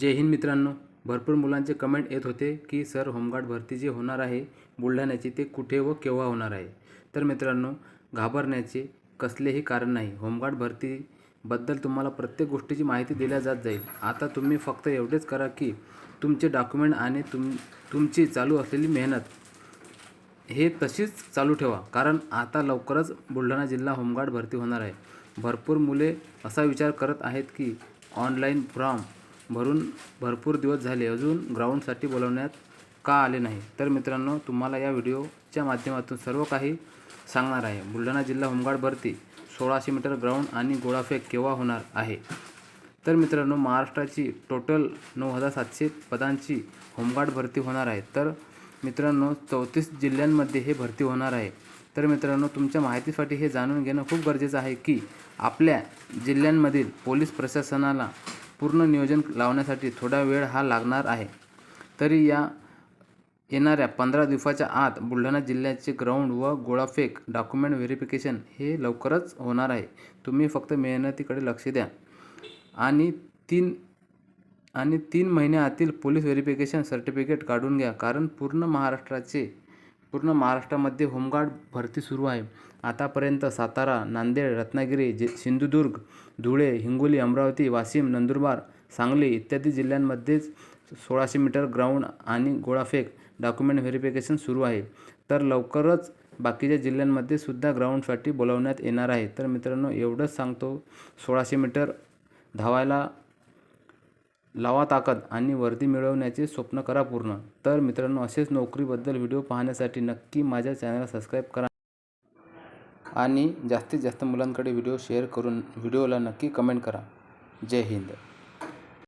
जय हिंद मित्रांनो. भरपूर मुलांचे कमेंट येत होते की सर होमगार्ड भरती जी होणार आहे बुलढाण्याची ते कुठे व केव्हा होणार आहे? तर मित्रांनो घाबरण्याचे कसलेही कारण नाही. होमगार्ड भरतीबद्दल तुम्हाला प्रत्येक गोष्टीची माहिती दिल्या जात जाईल. आता तुम्ही फक्त एवढेच करा की तुमचे डॉक्युमेंट आणि तुम तुमची चालू असलेली मेहनत हे तशीच चालू ठेवा. कारण आता लवकरच बुलढाणा जिल्हा होमगार्ड भरती होणार आहे. भरपूर मुले असा विचार करत आहेत की ऑनलाईन फॉर्म भरून भरपूर दिवस झाले अजून ग्राउंडसाठी बोलवण्यात का आले नाही. तर मित्रांनो तुम्हाला या व्हिडिओच्या माध्यमातून सर्व काही सांगणार आहे. बुलढाणा जिल्हा होमगार्ड भरती सोळाशे मीटर ग्राउंड आणि गोळाफेक केव्हा होणार आहे? तर मित्रांनो महाराष्ट्राची टोटल नऊ हजार सातशे पदांची होमगार्ड भरती होणार आहे. तर मित्रांनो चौतीस जिल्ह्यांमध्ये हे भरती होणार आहे. तर मित्रांनो तुमच्या माहितीसाठी हे जाणून घेणं खूप गरजेचं आहे की आपल्या जिल्ह्यांमधील पोलीस प्रशासनाला पूर्ण नियोजन लावण्यासाठी थोडा वेळ हा लागणार आहे. तरी या येणाऱ्या पंधरा दिवसाच्या आत बुलढाणा जिल्ह्याचे ग्राउंड व गोळाफेक डॉक्युमेंट व्हेरिफिकेशन हे लवकरच होणार आहे. तुम्ही फक्त मेहनतीकडे लक्ष द्या. आणि तीन आणि तीन महिन्याआतील पोलीस व्हेरिफिकेशन सर्टिफिकेट काढून घ्या. कारण पूर्ण महाराष्ट्राचे पूर्ण महाराष्ट्रामध्ये होमगार्ड भरती सुरू आहे. आतापर्यंत सातारा नांदेड रत्नागिरी जे सिंधुदुर्ग धुळे हिंगोली अमरावती वाशिम नंदुरबार सांगली इत्यादी जिल्ह्यांमध्येच सोळाशे मीटर ग्राउंड आणि गोळाफेक डॉक्युमेंट व्हेरिफिकेशन सुरू आहे. तर लवकरच बाकीच्या जिल्ह्यांमध्ये सुद्धा ग्राउंडसाठी बोलवण्यात येणार आहे. तर मित्रांनो एवढंच सांगतो. सोळाशे मीटर धावायला लावा ताकद आणि वर्दी मिळवण्याचे स्वप्न करा पूर्ण. तर मित्रांनो असेच नोकरीबद्दल व्हिडिओ पाहण्यासाठी नक्की माझ्या चॅनलला सबस्क्राईब करा. आणि जास्तीत जास्त मुलांकडे व्हिडिओ शेअर करून व्हिडिओला नक्की कमेंट करा. जय हिंद.